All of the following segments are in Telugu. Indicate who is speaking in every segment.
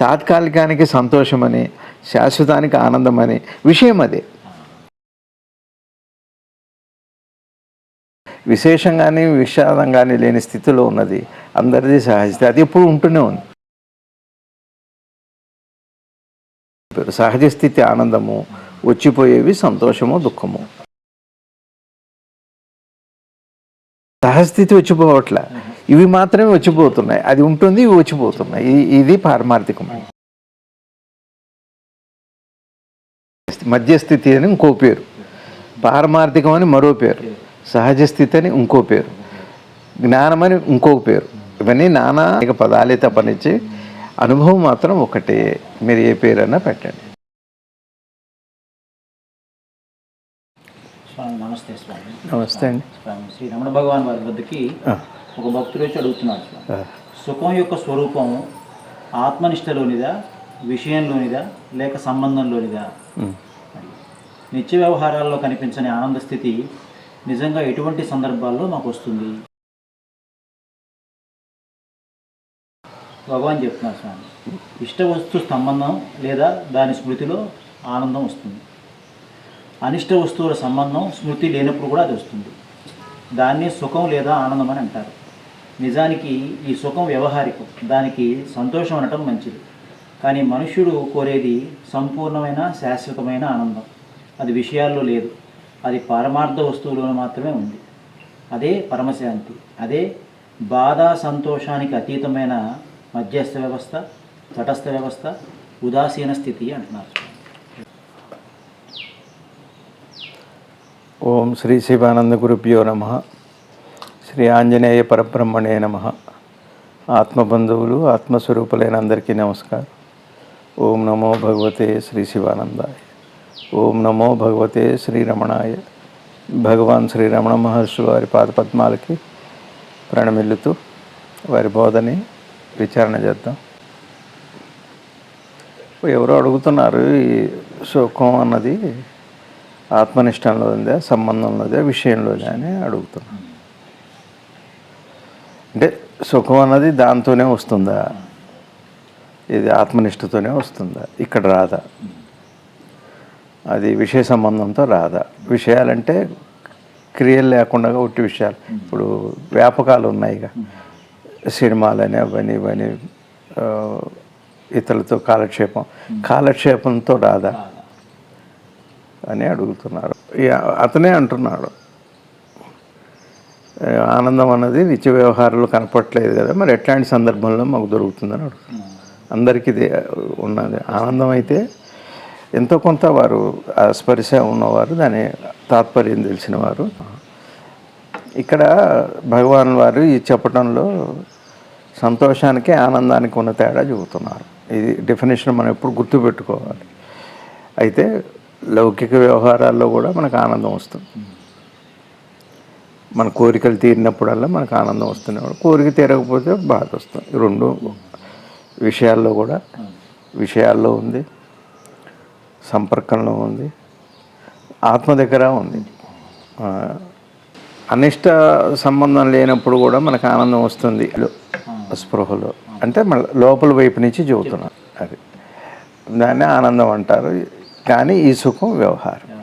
Speaker 1: తాత్కాలికానికి సంతోషమని శాశ్వతానికి ఆనందమని విషయం అదే. విశేషంగానే కానీ లేని స్థితిలో ఉన్నది. అందరిది సహజ అది ఎప్పుడు ఉంటూనే ఉంది. సహజ స్థితి ఆనందము వచ్చిపోయేవి సంతోషము దుఃఖము. సహస్థితి వచ్చిపోవట్లే. ఇవి మాత్రమే వచ్చిపోతున్నాయి. అది ఉంటుంది ఇవి వచ్చిపోతున్నాయి. ఇది ఇది పారమార్థికం మధ్యస్థితి అని ఇంకో పేరు. పారమార్థికం అని మరో పేరు. సహజ స్థితి అని ఇంకో పేరు. జ్ఞానం అని ఇంకో పేరు. ఇవన్నీ నానా పదాలే తప్పనిచ్చి అనుభవం మాత్రం ఒకటే. మీరు ఏ పేరైనా పెట్టండి.
Speaker 2: నమస్తే స్వామి.
Speaker 1: నమస్తే అండి.
Speaker 2: శ్రీ రమణ భగవాన్ వారి వద్దకి ఒక భక్తుడు వచ్చి అడుగుతున్నాడు. సుఖం యొక్క స్వరూపం ఆత్మనిష్టలోనిదా విషయంలోనిదా లేక సంబంధంలోనిదా. నిత్య వ్యవహారాల్లో కనిపించని ఆనంద స్థితి నిజంగా ఎటువంటి సందర్భాల్లో మాకు వస్తుంది? భగవాన్ చెప్తున్నారు స్వామి. ఇష్ట వస్తు సంబంధం లేదా దాని స్మృతిలో ఆనందం వస్తుంది. అనిష్ట వస్తువుల సంబంధం స్మృతి లేనప్పుడు కూడా అది వస్తుంది. దాన్ని సుఖం లేదా ఆనందం అని అంటారు. నిజానికి ఈ సుఖం వ్యవహారికం. దానికి సంతోషం అనటం మంచిది. కానీ మనుష్యుడు కోరేది సంపూర్ణమైన శాశ్వతమైన ఆనందం. అది విషయాల్లో లేదు. అది పారమార్థ వస్తువులోనే మాత్రమే ఉంది. అదే పరమశాంతి. అదే బాధ సంతోషానికి అతీతమైన మధ్యస్థ వ్యవస్థ తటస్థ వ్యవస్థ ఉదాసీన స్థితి అంటున్నారు.
Speaker 1: ఓం శ్రీ శివానంద గురుభ్యో నమ. శ్రీ ఆంజనేయ పరబ్రహ్మణే నమ. ఆత్మబంధువులు ఆత్మస్వరూపులైన అందరికీ నమస్కారం. ఓం నమో భగవతే శ్రీ శివానందాయ. ఓం నమో భగవతే శ్రీ రమణాయ. భగవాన్ శ్రీ రమణ మహర్షి వారి పాదపద్మాలకి ప్రణమిల్లుతూ వారి బోధని విచారణ చేద్దాం. ఎవరో అడుగుతున్నారు ఈ సుఖం అన్నది ఆత్మనిష్టంలో ఉందా సంబంధంలోదే విషయంలోదే అని అడుగుతున్నాను అంటే సుఖం అన్నది దాంతోనే వస్తుందా? ఇది ఆత్మనిష్టతోనే వస్తుందా? ఇక్కడ రాదా? అది విషయ సంబంధంతో రాదా? విషయాలంటే క్రియలు లేకుండా ఒట్టి విషయాలు. ఇప్పుడు వ్యాపకాలు ఉన్నాయిగా సినిమాలని అవన్నీ ఇవన్నీ ఇతరులతో కాలక్షేపం. కాలక్షేపంతో రాదా? అని అడుగుతున్నారు. అతనే అంటున్నాడు. ఆనందం అన్నది నిత్య వ్యవహారాలు కనపట్లేదు కదా. మరి ఎట్లాంటి సందర్భంలో మాకు దొరుకుతుందని అడుగుతుంది అందరికీ ఇది ఉన్నది. ఆనందం అయితే ఎంతో కొంత వారు ఆ స్పర్శ ఉన్నవారు దాని తాత్పర్యం తెలిసిన వారు. ఇక్కడ భగవాన్ వారు ఈ చెప్పటంలో సంతోషానికి ఆనందానికి ఉన్న తేడా చెబుతున్నారు. ఇది డెఫినేషన్ మనం ఎప్పుడు గుర్తుపెట్టుకోవాలి. అయితే లౌకిక వ్యవహారాల్లో కూడా మనకు ఆనందం వస్తుంది. మన కోరికలు తీరినప్పుడల్లా మనకు ఆనందం వస్తూనే కోరిక తీరకపోతే బాధ వస్తుంది. రెండు విషయాల్లో కూడా విషయాల్లో ఉంది. సంపర్కంలో ఉంది. ఆత్మ దగ్గర ఉంది. అనిష్ట సంబంధం లేనప్పుడు కూడా మనకు ఆనందం వస్తుంది. స్పృహలో. అంటే మన లోపల వైపు నుంచి చెబుతున్నాం అది. దాన్ని ఆనందం అంటారు. కానీ ఈ సుఖం వ్యవహారం.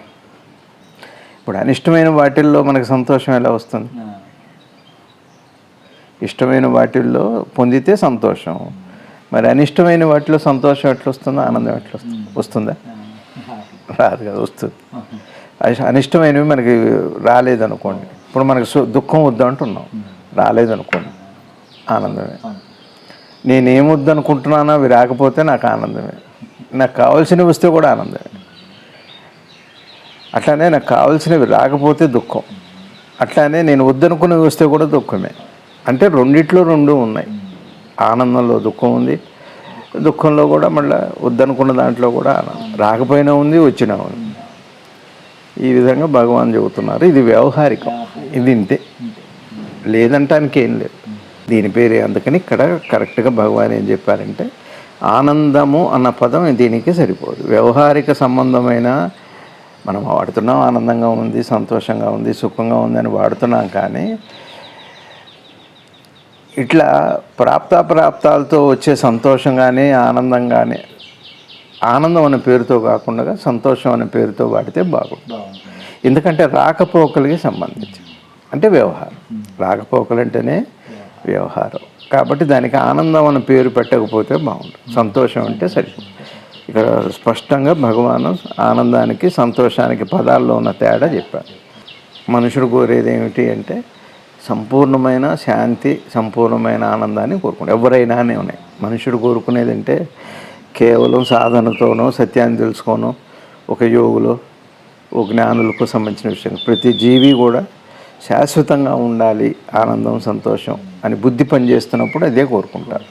Speaker 1: ఇప్పుడు అనిష్టమైన వాటిల్లో మనకు సంతోషం ఎలా వస్తుంది? ఇష్టమైన వాటిల్లో పొందితే సంతోషం. మరి అనిష్టమైన వాటిలో సంతోషం ఎట్లా వస్తుందో ఆనందం ఎట్లా వస్తుంది? వస్తుందా రాదు కదా వస్తుంది. అనిష్- అనిష్టమైనవి మనకి రాలేదనుకోండి. ఇప్పుడు మనకి దుఃఖం వద్దు అంటున్నాం రాలేదనుకోండి. ఆనందమే. నేనేం వద్దనుకుంటున్నానో అవి రాకపోతే నాకు ఆనందమే. నాకు కావాల్సినవి వస్తే కూడా ఆనందమే. అట్లానే నాకు కావాల్సినవి రాకపోతే దుఃఖం. అట్లానే నేను వద్దనుకున్నవి వస్తే కూడా దుఃఖమే. అంటే రెండిట్లో రెండు ఉన్నాయి. ఆనందంలో దుఃఖం ఉంది. దుఃఖంలో కూడా మళ్ళీ వద్దనుకున్న దాంట్లో కూడా రాకపోయినా ఉంది వచ్చినా ఉంది. ఈ విధంగా భగవాన్ చెబుతున్నారు. ఇది వ్యవహారికం. ఇది ఇంతే. లేదంటానికి ఏం లేదు. దీని పేరే అందుకని ఇక్కడ కరెక్ట్గా భగవాన్ ఏం చెప్పారంటే ఆనందము అన్న పదం దీనికి సరిపోదు. వ్యవహారిక సంబంధమైన మనం వాడుతున్నాం ఆనందంగా ఉంది సంతోషంగా ఉంది సుఖంగా ఉంది అని వాడుతున్నాం కానీ ఇట్లా ప్రాప్తాప్రాప్తాలతో వచ్చే సంతోషం కానీ ఆనందం కానీ ఆనందం అనే పేరుతో కాకుండా సంతోషం అనే పేరుతో వాడితే బాగుంటుంది. ఎందుకంటే రాకపోకలకి సంబంధించి అంటే వ్యవహారం. రాకపోకలు అంటేనే వ్యవహారం. కాబట్టి దానికి ఆనందం అనే పేరు పెట్టకపోతే బాగుంటుంది. సంతోషం అంటే సరిపోతుంది. ఇక్కడ స్పష్టంగా భగవాను ఆనందానికి సంతోషానికి పదాల్లో ఉన్న తేడా చెప్పారు మనుషుడు కోరేది ఏమిటి అంటే సంపూర్ణమైన శాంతి సంపూర్ణమైన ఆనందాన్ని కోరుకుంటారు ఎవరైనానే ఉన్నాయి. మనుషుడు కోరుకునేది అంటే కేవలం సాధనతోనో సత్యాన్ని తెలుసుకోనో ఒక యోగులో ఒక జ్ఞానులకు సంబంధించిన విషయం. ప్రతి జీవి కూడా శాశ్వతంగా ఉండాలి ఆనందం సంతోషం అని బుద్ధి పనిచేస్తున్నప్పుడు అదే కోరుకుంటారు.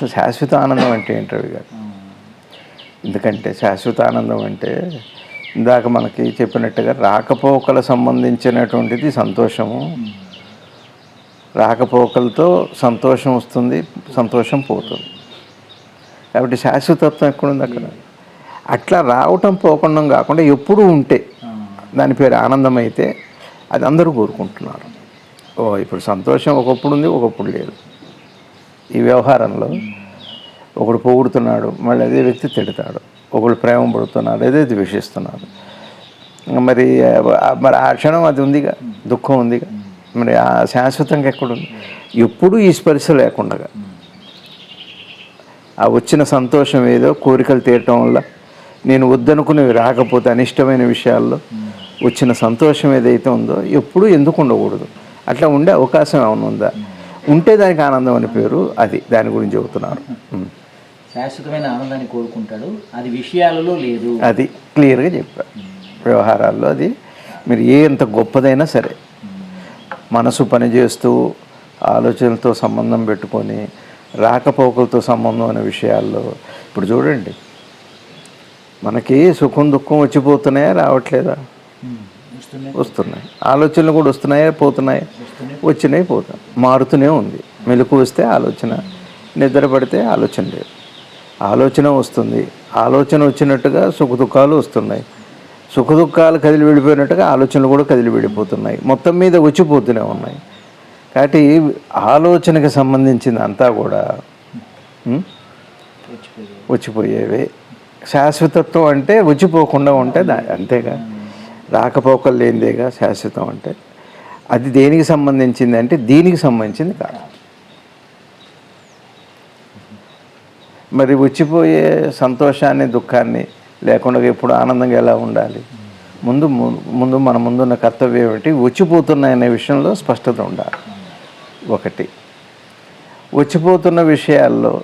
Speaker 1: అసలు శాశ్వత ఆనందం అంటే ఏంటి రవి గారు? ఎందుకంటే శాశ్వత ఆనందం అంటే ఇందాక మనకి చెప్పినట్టుగా రాకపోకల సంబంధించినటువంటిది సంతోషము. రాకపోకలతో సంతోషం వస్తుంది సంతోషం పోతుంది. కాబట్టి శాశ్వతత్వం ఎక్కడుంది అక్కడ? అట్లా రావటం పోకుండా కాకుండా ఎప్పుడూ ఉంటే దాని పేరు ఆనందం అయితే అది అందరూ కోరుకుంటున్నారు. ఓ ఇప్పుడు సంతోషం ఒకప్పుడు ఉంది ఒకప్పుడు లేదు. ఈ వ్యవహారంలో ఒకడు పొగుడుతున్నాడు మళ్ళీ అదే వ్యక్తి తిడతాడు. ఒకడు ప్రేమ పడుతున్నాడు అదే ద్వేషిస్తున్నాడు. మరి మరి ఆ క్షణం అది ఉందిగా దుఃఖం ఉందిగా. మరి ఆ శాశ్వతంగా ఎక్కడుంది? ఎప్పుడూ ఈ స్పర్శ లేకుండా ఆ వచ్చిన సంతోషం ఏదో కోరికలు తీరటం వల్ల నేను వద్దనుకునేవి రాకపోతే అనిష్టమైన విషయాల్లో వచ్చిన సంతోషం ఏదైతే ఉందో ఎప్పుడూ ఎందుకు ఉండకూడదు అట్లా ఉండే అవకాశం ఏమైనా ఉందా? ఉంటే దానికి ఆనందం అని పేరు అది. దాని గురించి చెబుతున్నారు.
Speaker 2: శాశ్వతమైన ఆనందాన్ని కోరుకుంటాడు. అది విషయాలలో లేదు.
Speaker 1: అది క్లియర్గా చెప్పారు. వ్యవహారాల్లో అది మీరు ఏ ఎంత గొప్పదైనా సరే మనసు పనిచేస్తూ ఆలోచనలతో సంబంధం పెట్టుకొని రాకపోకలతో సంబంధం అనే విషయాల్లో ఇప్పుడు చూడండి. మనకి సుఖం దుఃఖం వచ్చిపోతున్నాయా రావట్లేదా?
Speaker 2: వస్తున్నాయి.
Speaker 1: వస్తున్నాయి. ఆలోచనలు కూడా వస్తున్నాయా పోతున్నాయి? వచ్చినాయి పోతాయి. మారుతూనే ఉంది. మెలకు వస్తే ఆలోచన నిద్ర పడితే ఆలోచన లేదు. ఆలోచన వస్తుంది. ఆలోచన వచ్చినట్టుగా సుఖ దుఃఖాలు వస్తున్నాయి. సుఖదుఖాలు కదిలి వెళ్ళిపోయినట్టుగా ఆలోచనలు కూడా కదిలి వెళ్ళిపోతున్నాయి. మొత్తం మీద వచ్చిపోతూనే ఉన్నాయి. కాబట్టి ఆలోచనకి సంబంధించింది అంతా కూడా
Speaker 2: వచ్చిపోయేవి
Speaker 1: వచ్చిపోయేవే. శాశ్వతత్వం అంటే వచ్చిపోకుండా ఉంటే దా అంతేగా. రాకపోకలు లేనిదేగా శాశ్వతం అంటే అది దేనికి సంబంధించింది అంటే దీనికి సంబంధించింది కాదు. మరి వచ్చిపోయే సంతోషాన్ని దుఃఖాన్ని లేకుండా ఎప్పుడు ఆనందంగా ఎలా ఉండాలి? ముందు ముందు మన ముందున్న కర్తవ్యం ఏమిటి? వచ్చిపోతున్నాయనే విషయంలో స్పష్టత ఉండాలి. ఒకటి. వచ్చిపోతున్న విషయాల్లో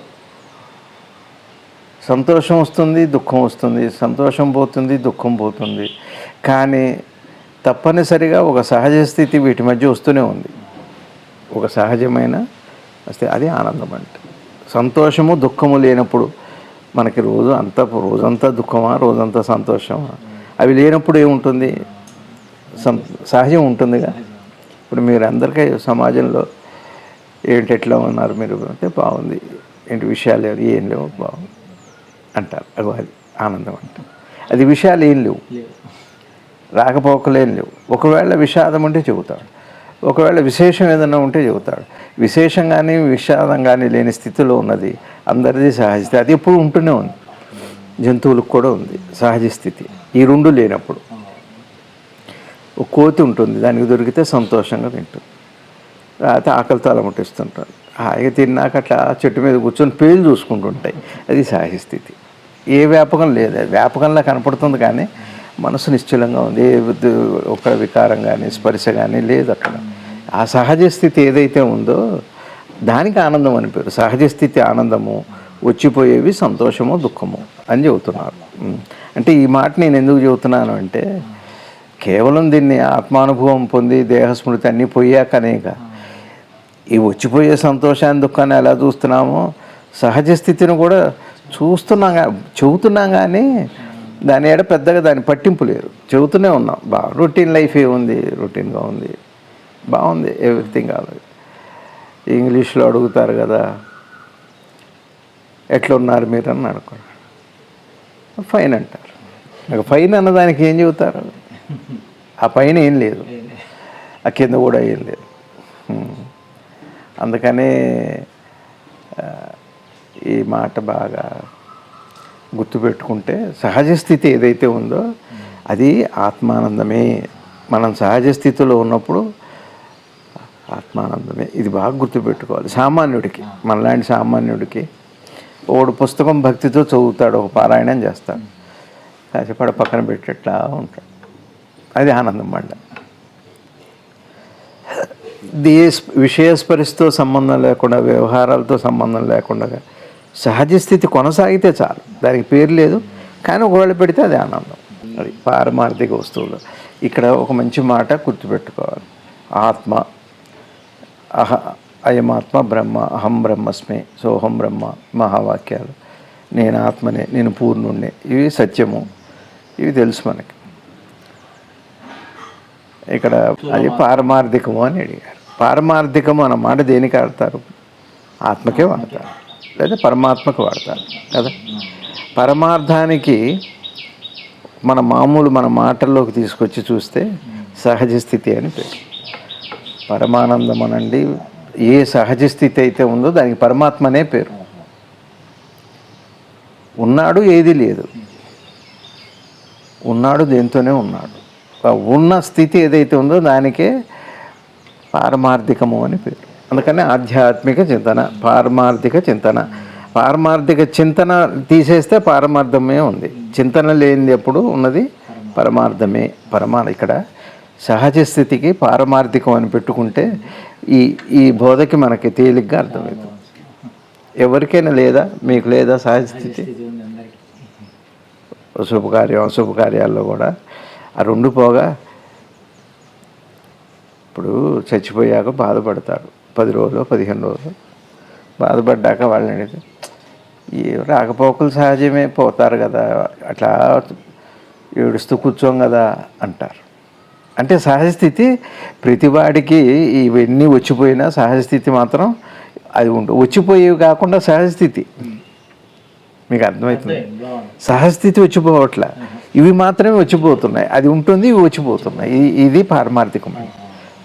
Speaker 1: సంతోషం వస్తుంది దుఃఖం వస్తుంది. సంతోషం పోతుంది దుఃఖం పోతుంది. కానీ తప్పనిసరిగా ఒక సహజ స్థితి వీటి మధ్య వస్తూనే ఉంది. ఒక సహజమైన వస్తే అది ఆనందం అంటే. సంతోషము దుఃఖము లేనప్పుడు మనకి రోజు అంతా రోజంతా దుఃఖమా రోజంతా సంతోషమా? అవి లేనప్పుడు ఏముంటుంది? సహజం ఉంటుందిగా. ఇప్పుడు మీరు అందరికీ సమాజంలో ఏంటి ఎట్లా ఉన్నారు మీరు? అంటే బాగుంది. ఏంటి విషయాలు లేవు ఏం లేవు బాగుంది అంటారు. అగో అది ఆనందం అంటారు అది విషయాలు ఏం లేవు. రాకపోకలేం లేవు. ఒకవేళ విషాదం ఉంటే చెబుతాడు. ఒకవేళ విశేషం ఏదైనా ఉంటే చెబుతాడు. విశేషం కానీ విషాదం కానీ లేని స్థితిలో ఉన్నది అందరిది సహజ అది ఎప్పుడు ఉంటూనే ఉంది. జంతువులకు కూడా ఉంది సహజ స్థితి. ఈ రెండు లేనప్పుడు. ఒక కోతి ఉంటుంది. దానికి దొరికితే సంతోషంగా తింటుంది. రాత్రి ఆకలితో అలమటిస్తుంటారు హాయిగా తిన్నాక అట్లా చెట్టు మీద కూర్చొని పేలు చూసుకుంటుంటాయి. అది సహజ స్థితి. ఏ వ్యాపకం లేదు. వ్యాపకంలా కనపడుతుంది కానీ మనసు నిశ్చలంగా ఉంది. ఏ ఒక వికారం కానీ స్పర్శ కానీ లేదు అక్కడ. ఆ సహజ స్థితి ఏదైతే ఉందో దానికి ఆనందం అని పేరు. సహజ స్థితి ఆనందము వచ్చిపోయేవి సంతోషము దుఃఖము అని చెబుతున్నారు. అంటే ఈ మాట నేను ఎందుకు చెబుతున్నాను అంటే కేవలం దీన్ని ఆత్మానుభవం పొంది దేహస్మృతి అన్నీ పోయాకనేక ఈ వచ్చిపోయే సంతోషాన్ని దుఃఖాన్ని ఎలా చూస్తున్నామో సహజ స్థితిని కూడా చూస్తున్నాం గా- చెబుతున్నాం కానీ దాని ఏడ పెద్దగా దాని పట్టింపు లేదు. చెబుతూనే ఉన్నాం. బాగా రొటీన్ లైఫ్ ఏముంది రొటీన్గా ఉంది. బాగుంది. ఎవ్రీథింగ్ కాదు ఇంగ్లీష్లో అడుగుతారు కదా ఎట్లా ఉన్నారు మీరు? అని అడుగుతారు ఫైన్ అంటారు. నాకు ఫైన్ అన్నదానికి ఏం చెబుతారు? ఆ పైన ఏం లేదు. ఆ కింద కూడా ఏం లేదు. అందుకనే ఈ మాట బాగా గుర్తుపెట్టుకుంటే సహజ స్థితి ఏదైతే ఉందో అది ఆత్మానందమే. మనం సహజ స్థితిలో ఉన్నప్పుడు ఆత్మానందమే. ఇది బాగా గుర్తుపెట్టుకోవాలి. సామాన్యుడికి మనలాంటి సామాన్యుడికి. ఒకడు పుస్తకం భక్తితో చదువుతాడు ఒక పారాయణం చేస్తాడు. కాసేపాడు పక్కన పెట్టేట్లా ఉంటాడు. అది ఆనందం మళ్ళీ దే విషయస్పరిశతో సంబంధం లేకుండా వ్యవహారాలతో సంబంధం లేకుండా సహజ స్థితి కొనసాగితే చాలు. దానికి పేరు లేదు. కానీ ఒకవేళ పెడితే అది ఆనందం. అది పారమార్థిక వస్తువులు. ఇక్కడ ఒక మంచి మాట గుర్తుపెట్టుకోవాలి. ఆత్మ అహ అయమాత్మ బ్రహ్మ అహం బ్రహ్మస్మి సోహం బ్రహ్మ మహావాక్యాలు. నేను ఆత్మనే నేను పూర్ణుణ్ణి. ఇవి సత్యము. ఇవి తెలుసు మనకి. ఇక్కడ అది పారమార్థికము అని అడిగారు. పారమార్థికము అన్న మాట దేనికి ఆడతారు ఆత్మకే వాడతారు. లేదా పరమాత్మకు వాడతారు కదా? పరమార్థానికి మన మామూలు మన మాటల్లోకి తీసుకొచ్చి చూస్తే సహజ స్థితి అని పేరు. పరమానందం అనండి ఏ సహజ స్థితి అయితే ఉందో దానికి పరమాత్మ అనే పేరు. ఉన్నాడు ఏది లేదు. ఉన్నాడు దేంతోనే ఉన్నాడు. ఉన్న స్థితి ఏదైతే ఉందో దానికే పారమార్థికము అని పేరు. అందుకని ఆధ్యాత్మిక చింతన పారమార్థిక చింతన. పారమార్థిక చింతన తీసేస్తే పారమార్థమే ఉంది. చింతన లేనిది ఎప్పుడు ఉన్నది? పరమార్థమే పరమా ఇక్కడ సహజ స్థితికి పారమార్థికం అని పెట్టుకుంటే ఈ ఈ బోధకి మనకి తేలిగ్గా అర్థమవుతుంది ఎవరికైనా లేదా? మీకు లేదా సహజ స్థితి? శుభకార్యం అశుభకార్యాల్లో కూడా. ఆ రెండు పోగా ఇప్పుడు చచ్చిపోయాక బాధపడతారు. పది రోజులు పదిహేను రోజులు బాధపడ్డాక వాళ్ళని అడిగితే ఈ రాకపోకలు సహజమే పోతారు కదా అట్లా ఏడుస్తూ కూర్చోం కదా అంటారు. అంటే సహజస్థితి ప్రతివాడికి ఇవన్నీ వచ్చిపోయినా సహజస్థితి మాత్రం అది ఉంటుంది వచ్చిపోయేవి కాకుండా సహజస్థితి మీకు అర్థమవుతుంది
Speaker 2: బాగుంది.
Speaker 1: సహస్థితి వచ్చిపోవట్లే. ఇవి మాత్రమే వచ్చిపోతున్నాయి. అది ఉంటుంది ఇవి వచ్చిపోతున్నాయి. ఇది ఇది పారమార్థికం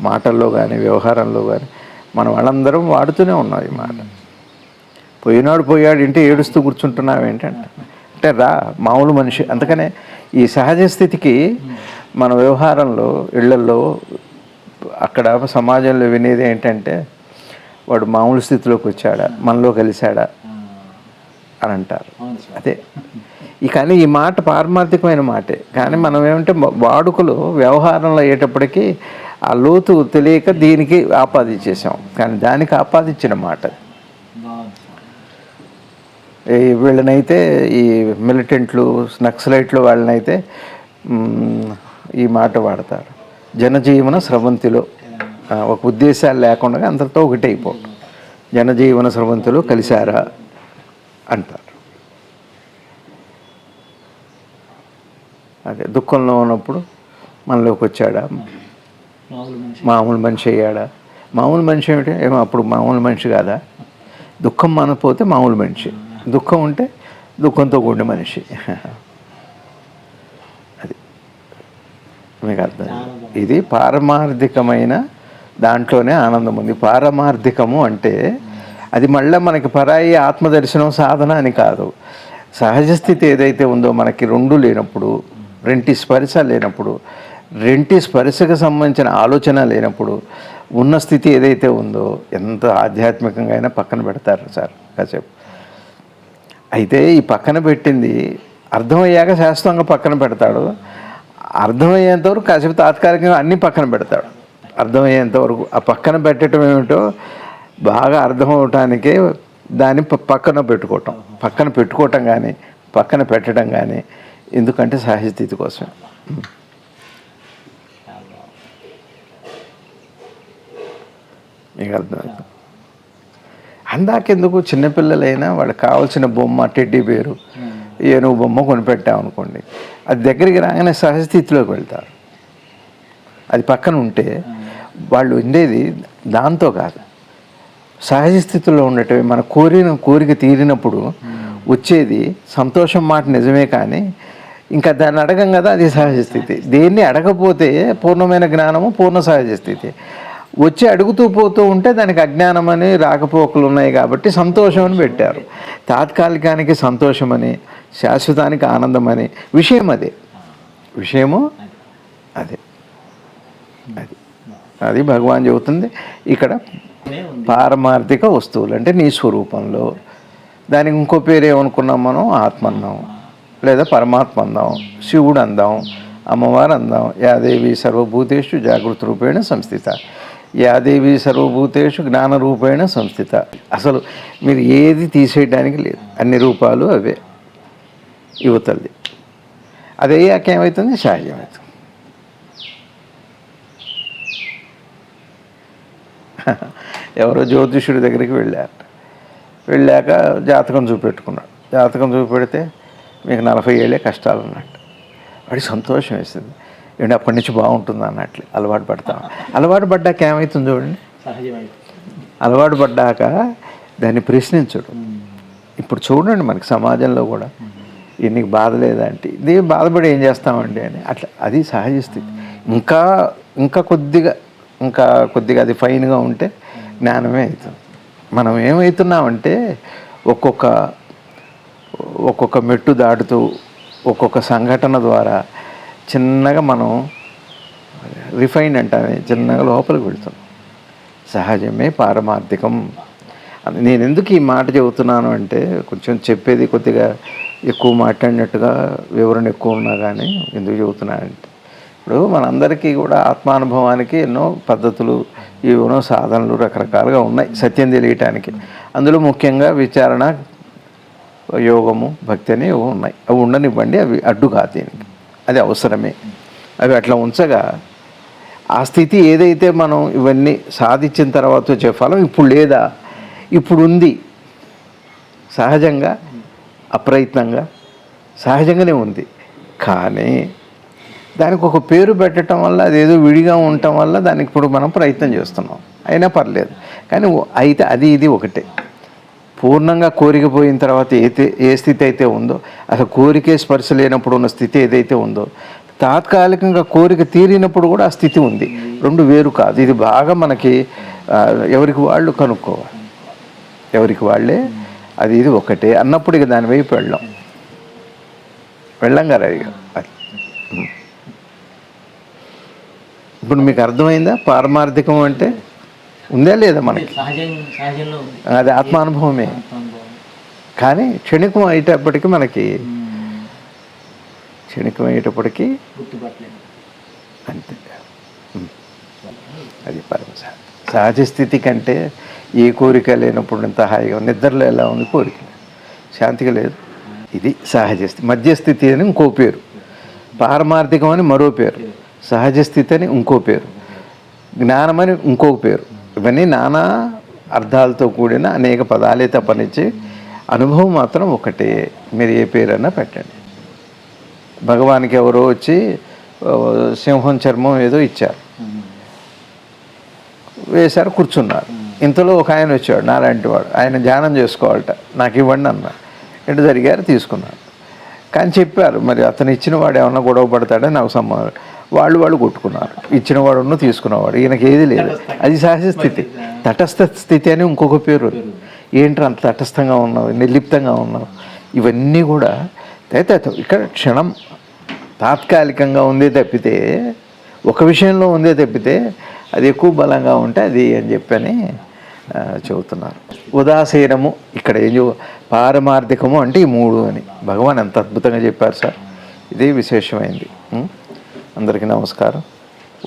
Speaker 1: మాటల్లో కానీ వ్యవహారంలో కానీ మన వాళ్ళందరం వాడుతూనే ఉన్నాం ఈ మాట. పోయినాడు పోయాడు ఇంటే ఏడుస్తూ కూర్చుంటున్నావు ఏంటంటే అంటే రా మామూలు మనిషి. అందుకనే ఈ సహజ స్థితికి మన వ్యవహారంలో ఇళ్ళల్లో అక్కడ సమాజంలో వినేది ఏంటంటే వాడు మామూలు స్థితిలోకి వచ్చాడా మనలో కలిశాడా అని అంటారు. అదే. ఈ కానీ ఈ మాట పారమార్థికమైన మాటే. కానీ మనం ఏమంటే వాడుకలు వ్యవహారంలో అయ్యేటప్పటికీ ఆ లోతు తెలియక దీనికి ఆపాదించేసాం కానీ దానికి ఆపాదించిన మాట. ఈ వీళ్ళనైతే ఈ మిలిటెంట్లు నక్సలైట్లు వాళ్ళనైతే ఈ మాట వాడతారు. జనజీవన స్రవంతిలో ఒక ఉద్దేశాలు లేకుండా అందరితో ఒకటి జనజీవన స్రవంతిలో కలిశారా అంటారు. అదే దుఃఖంలో ఉన్నప్పుడు మనలోకి వచ్చాడా
Speaker 2: మామూలు మనిషి.
Speaker 1: అయ్యాడా? మామూలు మనిషి ఏమిటి? ఏమో అప్పుడు మామూలు మనిషి కాదా? దుఃఖం మనపోతే మామూలు మనిషి. దుఃఖం ఉంటే దుఃఖంతో కూడిన మనిషి. అది. మీకు అర్థం. ఇది పారమార్థికమైన దాంట్లోనే ఆనందం ఉంది. పారమార్థికము అంటే అది మళ్ళీ మనకి పరాయి ఆత్మదర్శనం సాధన అని కాదు. సహజ స్థితి ఏదైతే ఉందో మనకి రెండు లేనప్పుడు రెంటి స్పర్శ లేనప్పుడు రెంటి స్పర్శకు సంబంధించిన ఆలోచన లేనప్పుడు ఉన్న స్థితి ఏదైతే ఉందో ఎంత ఆధ్యాత్మికంగా అయినా పక్కన పెడతారు సార్ కాసేపు. అయితే ఈ పక్కన పెట్టింది అర్థమయ్యాక శాశ్వతంగా పక్కన పెడతాడు. అర్థమయ్యేంతవరకు కాసేపు తాత్కాలికంగా అన్నీ పక్కన పెడతాడు. అర్థమయ్యేంతవరకు ఆ పక్కన పెట్టడం ఏమిటో బాగా అర్థం అవటానికే దాన్ని పక్కన పెట్టుకోవటం. పక్కన పెట్టుకోవటం కానీ పక్కన పెట్టడం కానీ ఎందుకంటే సహజస్థితి కోసం మీకు అర్థమవుతుంది అందాకెందుకు? చిన్నపిల్లలైనా వాళ్ళకి కావాల్సిన బొమ్మ టెడ్డీ పేరు ఏనుగు బొమ్మ కొనిపెట్టామనుకోండి అది దగ్గరికి రాగానే సహజస్థితిలోకి వెళ్తారు. అది పక్కన ఉంటే వాళ్ళు ఉండేది దాంతో కాదు. సహజ స్థితిలో ఉండటమే మన కోరిన కోరిక తీరినప్పుడు వచ్చేది సంతోషం మాట నిజమే కానీ ఇంకా దాన్ని అడగం కదా అది సహజ స్థితి దేన్ని అడగపోతే పూర్ణమైన జ్ఞానము పూర్ణ సహజ స్థితి వచ్చి అడుగుతూ పోతూ ఉంటే దానికి అజ్ఞానం అని రాకపోకలు ఉన్నాయి కాబట్టి సంతోషం అని పెట్టారు. తాత్కాలికానికి సంతోషమని శాశ్వతానికి ఆనందమని విషయం అదే. విషయము అదే. అది. అది భగవాన్ చెబుతుంది. ఇక్కడ పారమార్థిక వస్తువులు అంటే నీ స్వరూపంలో. దానికి ఇంకో పేరు ఏమనుకున్నాం మనం? ఆత్మ అన్నాం లేదా పరమాత్మ అందాం శివుడు అందాం అమ్మవారు అందాం యాదేవి సర్వభూతేషు జాగృత రూపేణ సంస్థిత. యాదేవి సర్వభూతేషు జ్ఞాన రూపేణ సంస్థిత. అసలు మీరు ఏది తీసేయడానికి లేదు. అన్ని రూపాలు అవే యువతల్ది. అదే ఏమవుతుంది సహజమవుతుంది ఎవరో జ్యోతిష్యుడి దగ్గరికి వెళ్ళారు. వెళ్ళాక జాతకం చూపెట్టుకున్నాడు. జాతకం చూపెడితే మీకు నలభై ఏళ్ళే కష్టాలు ఉన్నట్టు వాడి సంతోషం వేసింది. ఏంటి అప్పటి నుంచి బాగుంటుంది అన్నట్లు అలవాటు పడతాం. అలవాటు పడ్డాక ఏమవుతుంది చూడండి. అలవాటు పడ్డాక దాన్ని ప్రశ్నించడు. ఇప్పుడు చూడండి మనకి సమాజంలో కూడా. "ఇది నీకు బాధ లేదంటే ఇది బాధపడి ఏం చేస్తామండి? అని. అట్లా అది సహజ స్థితి. ఇంకా ఇంకా కొద్దిగా ఇంకా కొద్దిగా అది ఫైన్గా ఉంటే జ్ఞానమే అవుతుంది. మనం ఏమవుతున్నామంటే ఒక్కొక్క ఒక్కొక్క మెట్టు దాటుతూ ఒక్కొక్క సంఘటన ద్వారా చిన్నగా మనం రిఫైన్ అంటామే చిన్నగా లోపలికి వెళ్తాం సహజమే పారమార్థికం. నేను ఎందుకు ఈ మాట చెబుతున్నాను అంటే కొంచెం చెప్పేది కొద్దిగా ఎక్కువ మాట్లాడినట్టుగా వివరణ ఎక్కువ ఉన్నా కానీ ఎందుకు చెబుతున్నానంటే ఇప్పుడు మనందరికీ కూడా ఆత్మానుభవానికి ఎన్నో పద్ధతులు ఎన్నో సాధనలు రకరకాలుగా ఉన్నాయి సత్యం తెలియటానికి. అందులో ముఖ్యంగా విచారణ యోగము భక్తి అనేవి ఉన్నాయి. అవి ఉండనివ్వండి అవి అడ్డు కాదు దీనికి. అది అవసరమే. అవి అట్లా ఉంచగా ఆ స్థితి ఏదైతే మనం ఇవన్నీ సాధించిన తర్వాత వచ్చే ఫలం ఇప్పుడు లేదా ఇప్పుడు ఉంది సహజంగా అప్రయత్నంగా సహజంగానే ఉంది. కానీ దానికి ఒక పేరు పెట్టడం వల్ల అదేదో విడిగా ఉండటం వల్ల దానికి ఇప్పుడు మనం ప్రయత్నం చేస్తున్నాం. అయినా పర్లేదు. కానీ అయితే అది ఇది ఒకటే. పూర్ణంగా కోరిక పోయిన తర్వాత ఏ ఏ స్థితి అయితే ఉందో అసలు కోరికే స్పర్శ లేనప్పుడు ఉన్న స్థితి ఏదైతే ఉందో తాత్కాలికంగా కోరిక తీరినప్పుడు కూడా ఆ స్థితి ఉంది. రెండు వేరు కాదు. ఇది బాగా మనకి ఎవరికి వాళ్ళు కనుక్కోవాలి. ఎవరికి వాళ్ళే? అది ఇది ఒకటే. అన్నప్పుడు ఇక దాని వైపు వెళ్ళాం. వెళ్ళం కదా ఇక. అది. ఇప్పుడు మీకు అర్థమైందా? పారమార్థికం అంటే? ఉందా లేదా మనకి? అది ఆత్మానుభవమే.
Speaker 2: ఆత్మానుభవం.
Speaker 1: కానీ క్షణికం అయ్యేటప్పటికి మనకి. క్షణికం అయ్యేటప్పటికి అంతే. అది పరమ సహ- సహజ స్థితి కంటే ఏ కోరిక లేనప్పుడు ఇంత హాయిగా నిద్రలో ఎలా ఉంది? కోరిక. శాంతిగా లేదు. ఇది సహజ స్థితి. మధ్యస్థితి అని ఇంకో పేరు. పారమార్థికం అని మరో పేరు. సహజ స్థితి అని ఇంకో పేరు. జ్ఞానం అని ఇంకొక పేరు. ఇవన్నీ నానా అర్థాలతో కూడిన అనేక పదాలే తప్పనిచ్చి అనుభవం మాత్రం ఒకటే. మీరు ఏ పేరన్నా పెట్టండి. భగవానికి ఎవరో వచ్చి సింహం చర్మం ఏదో ఇచ్చారు. వేశారు కూర్చున్నారు. ఇంతలో ఒక ఆయన వచ్చాడు నాలాంటి వాడు. ఆయన ధ్యానం చేసుకోవాలట. నాకు ఇవ్వండి అన్న. ఎటు జరిగారు తీసుకున్నారు. కానీ చెప్పారు మరి అతను ఇచ్చిన వాడు ఏమన్నా గొడవ పడతాడని నాకు సంబంధం వాళ్ళు వాళ్ళు కొట్టుకున్నారు. ఇచ్చిన వాడును తీసుకున్నవాడు. ఈయనకి ఏది లేదు. అది సహజ స్థితి. తటస్థ స్థితి అని ఇంకొక పేరు ఏంటి అంత తటస్థంగా ఉన్నావు? నిర్లిప్తంగా ఉన్నావు? ఇవన్నీ కూడా అయితే ఇక్కడ క్షణం తాత్కాలికంగా ఉందే తప్పితే ఒక విషయంలో ఉందే తప్పితే అది ఎక్కువ బలంగా ఉంటే అది అని చెప్పని చెబుతున్నారు. ఉదాసీనము ఇక్కడ ఏం పారమార్థికము అంటే ఈ మూడు అని. భగవాన్ ఎంత అద్భుతంగా చెప్పారు సార్. ఇదే విశేషమైంది. అందరికీ నమస్కారం.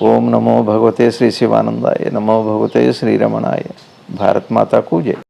Speaker 1: ఓం నమో భగవతే శ్రీ శివానందాయ నమో భగవతే శ్రీరమణాయ. భారత్ మాతాకు జై.